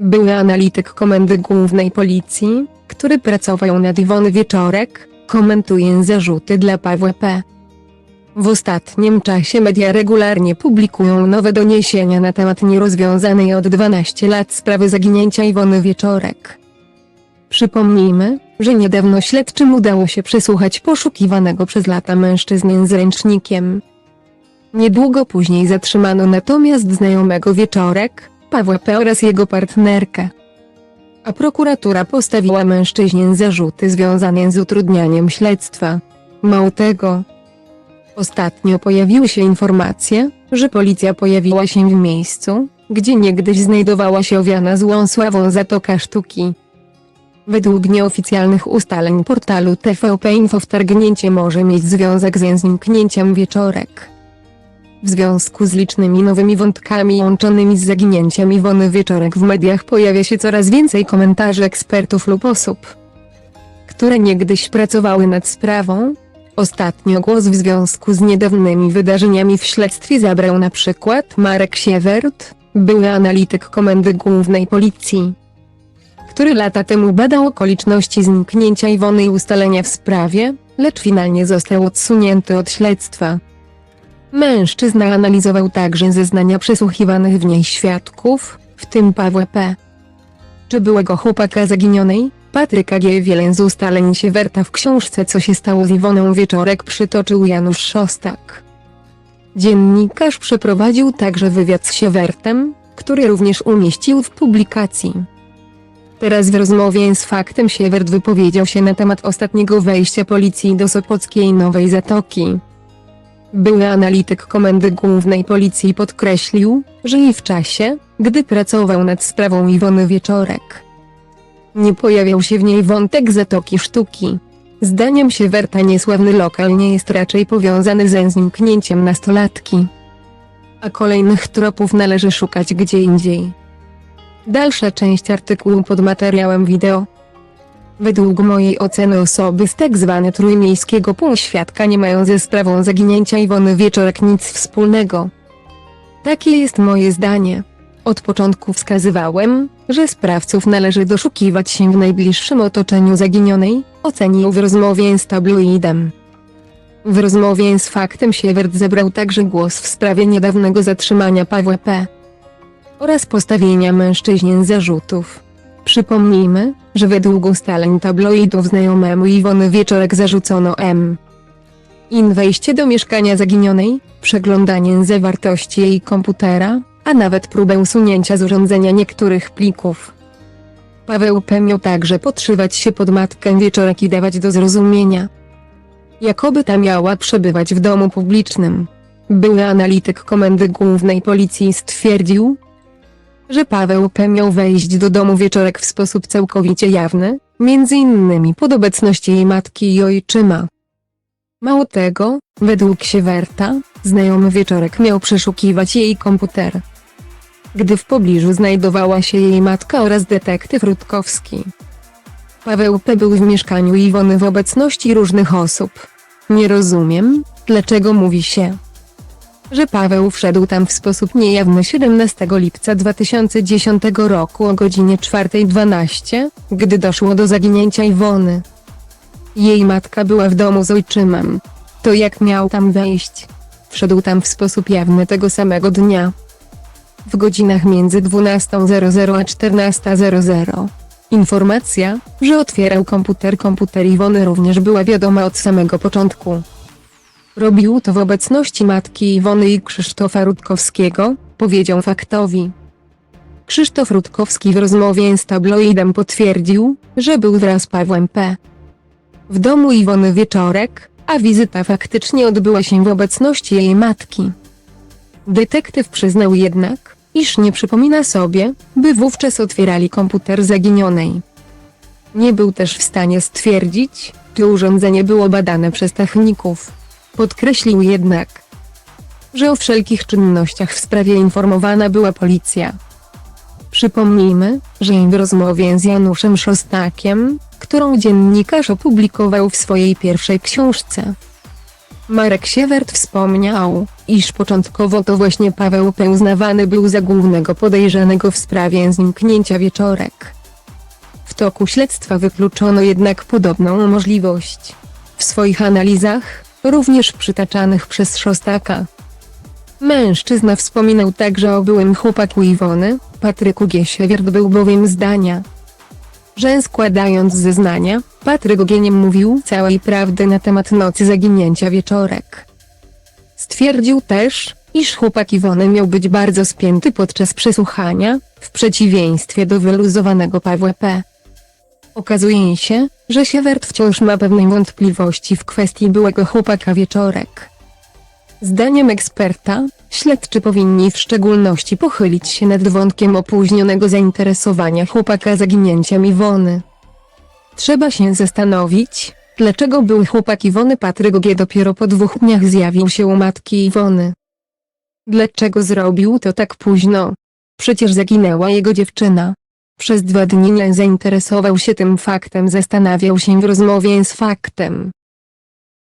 Były analityk Komendy Głównej Policji, który pracował nad Iwony Wieczorek, komentuje zarzuty dla Pawła P. W ostatnim czasie media regularnie publikują nowe doniesienia na temat nierozwiązanej od 12 lat sprawy zaginięcia Iwony Wieczorek. Przypomnijmy, że niedawno śledczym udało się przesłuchać poszukiwanego przez lata mężczyznę z ręcznikiem. Niedługo później zatrzymano natomiast znajomego Wieczorek, Pawła P. oraz jego partnerkę. A prokuratura postawiła mężczyźnie zarzuty związane z utrudnianiem śledztwa. Mało tego, Ostatnio pojawiły się informacje, że policja pojawiła się w miejscu, gdzie niegdyś znajdowała się owiana złą sławą Zatoka Sztuki. Według nieoficjalnych ustaleń portalu TVP Info wtargnięcie może mieć związek ze zniknięciem wieczorek. W związku z licznymi nowymi wątkami łączonymi z zaginięciem Iwony Wieczorek w mediach pojawia się coraz więcej komentarzy ekspertów lub osób, które niegdyś pracowały nad sprawą, Ostatnio głos w związku z niedawnymi wydarzeniami w śledztwie zabrał na przykład Marek Siewert, były analityk Komendy Głównej Policji, który lata temu badał okoliczności zniknięcia Iwony i ustalenia w sprawie, lecz finalnie został odsunięty od śledztwa. Mężczyzna analizował także zeznania przesłuchiwanych w niej świadków, w tym Pawła P. czy byłego chłopaka zaginionej, Patryka G. Wiele z ustaleń Siewerta w książce Co się stało z Iwoną Wieczorek przytoczył Janusz Szostak. Dziennikarz przeprowadził także wywiad z Siewertem, który również umieścił w publikacji. Teraz w rozmowie z faktem Siewert wypowiedział się na temat ostatniego wejścia policji do Sopockiej Nowej Zatoki. Były analityk Komendy Głównej Policji podkreślił, że i w czasie, gdy pracował nad sprawą Iwony Wieczorek, nie pojawiał się w niej wątek Zatoki Sztuki. Zdaniem Siewerta niesławny lokal nie jest raczej powiązany ze zniknięciem nastolatki. A kolejnych tropów należy szukać gdzie indziej. Dalsza część artykułu pod materiałem wideo. Według mojej oceny osoby z tak zwane trójmiejskiego półświadka nie mają ze sprawą zaginięcia Iwony Wieczorek nic wspólnego. Takie jest moje zdanie. Od początku wskazywałem, że sprawców należy doszukiwać się w najbliższym otoczeniu zaginionej, ocenił w rozmowie z tabloidem. W rozmowie z faktem Siewert zebrał także głos w sprawie niedawnego zatrzymania Pawła P. oraz postawienia mężczyźnie zarzutów. Przypomnijmy, że według ustaleń tabloidów znajomemu Iwony Wieczorek zarzucono M. In wejście do mieszkania zaginionej, przeglądanie zawartości jej komputera, a nawet próbę usunięcia z urządzenia niektórych plików. Paweł P. miał także podszywać się pod matkę wieczorek i dawać do zrozumienia, jakoby ta miała przebywać w domu publicznym. Były analityk Komendy Głównej Policji stwierdził, że Paweł P. miał wejść do domu wieczorek w sposób całkowicie jawny, między innymi pod obecności jej matki i ojczyma. Mało tego, według Siewerta, znajomy wieczorek miał przeszukiwać jej komputer. Gdy w pobliżu znajdowała się jej matka oraz detektyw Rutkowski. Paweł P. był w mieszkaniu Iwony w obecności różnych osób. Nie rozumiem, dlaczego mówi się, że Paweł wszedł tam w sposób niejawny 17 lipca 2010 roku o godzinie 4.12, gdy doszło do zaginięcia Iwony. Jej matka była w domu z ojczymem. To jak miał tam wejść? Wszedł tam w sposób jawny tego samego dnia. W godzinach między 12.00 a 14.00. Informacja, że otwierał komputer komputer Iwony również była wiadoma od samego początku. Robił to w obecności matki Iwony i Krzysztofa Rutkowskiego, powiedział faktowi. Krzysztof Rutkowski w rozmowie z tabloidem potwierdził, że był wraz z Pawłem P. W domu Iwony wieczorek, a wizyta faktycznie odbyła się w obecności jej matki. Detektyw przyznał jednak, iż nie przypomina sobie, by wówczas otwierali komputer zaginionej. Nie był też w stanie stwierdzić, czy urządzenie było badane przez techników. Podkreślił jednak, że o wszelkich czynnościach w sprawie informowana była policja. Przypomnijmy, że w rozmowie z Januszem Szostakiem, którą dziennikarz opublikował w swojej pierwszej książce, Marek Siewert wspomniał, iż początkowo to właśnie Paweł P. uznawany był za głównego podejrzanego w sprawie zniknięcia wieczorek. W toku śledztwa wykluczono jednak podobną możliwość. W swoich analizach, również przytaczanych przez Szostaka, Mężczyzna wspominał także o byłym chłopaku Iwony, Patryku G. Siewiert był bowiem zdania, że składając zeznania, Patryk G. nie mówił całej prawdy na temat nocy zaginięcia wieczorek. Stwierdził też, iż chłopak Iwony miał być bardzo spięty podczas przesłuchania, w przeciwieństwie do wyluzowanego Pawła P. Okazuje się, że Siewert wciąż ma pewne wątpliwości w kwestii byłego chłopaka wieczorek. Zdaniem eksperta, śledczy powinni w szczególności pochylić się nad wątkiem opóźnionego zainteresowania chłopaka zaginięciem Iwony. Trzeba się zastanowić, dlaczego był chłopak Iwony Patryk G dopiero po dwóch dniach zjawił się u matki Iwony. Dlaczego zrobił to tak późno? Przecież zaginęła jego dziewczyna. Przez dwa dni nie zainteresował się tym faktem, zastanawiał się w rozmowie z faktem,